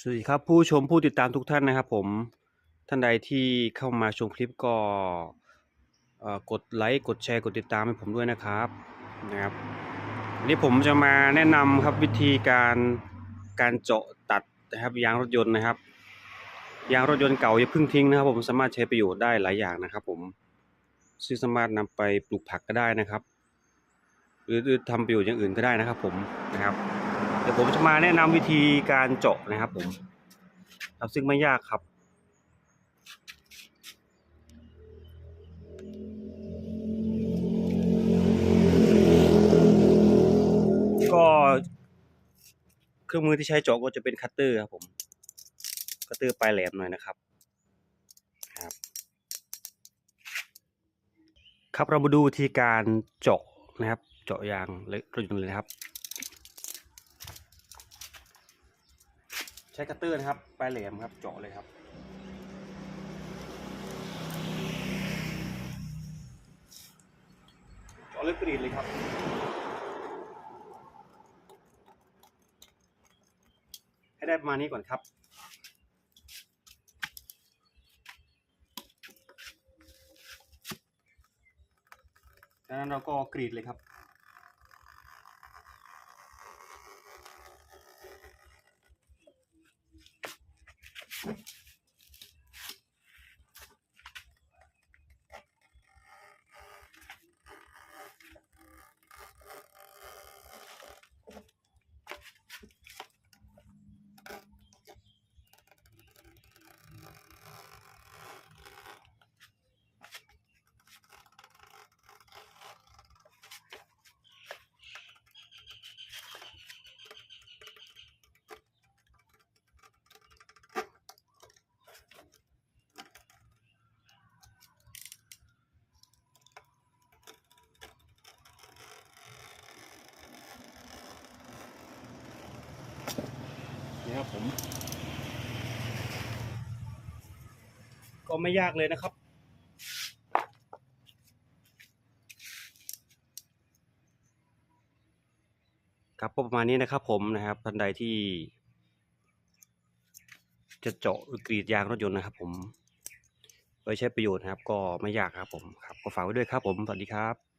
สวัสดีครับผู้ชมผู้ติดตามทุกท่านนะครับผมท่านใดที่เข้ามาชมคลิปก็กดไลค์กดแชร์กดติดตามให้ผมด้วยนะครับนะครับวันนี้ผมจะมาแนะนำครับวิธีการการเจาะตัดนะครับยางรถยนต์นะครับยางรถยนต์เก่าอย่าเพิ่งทิ้งนะครับ ผมสามารถใช้ประโยชน์ได้หลายอย่างนะครับ ผมซึ่งสามารถนำไปปลูกผักก็ได้นะครับ หรือทำประโยชน์อย่างอื่นก็ได้นะครับ ผมนะครับ ดี๋ยวผมจะมาแนะนำวิธีการเจาะนะครับผมครับซึ่งไม่ยากครับ ก็เครื่องมือที่ใช้เจาะก็จะเป็นคัตเตอร์ครับผม คัตเตอร์ปลายแหลมหน่อยนะครับครับ ครับเรามาดูวิธีการเจาะนะครับ เจาะยางรถยนต์เลยนะครับ ใช้คัตเตอร์นะครับ ปลายแหลมครับ เจาะเลยครับเจาะเลยกรีดเลยครับให้ได้ประมาณนี้ก่อนครับจากนั้นเราก็กรีดเลยครับ next week. นี่ครับผม ก็ไม่ยากเลยนะครับ ครับประมาณนี้นะครับผมนะครับท่านใดที่ จะเจาะหรือกรีดยางรถยนต์นะครับ ผมไว้ใช้ประโยชน์นะครับ ก็ไม่ยากครับผมครับก็ฝากไว้ด้วยครับผมสวัสดีครับ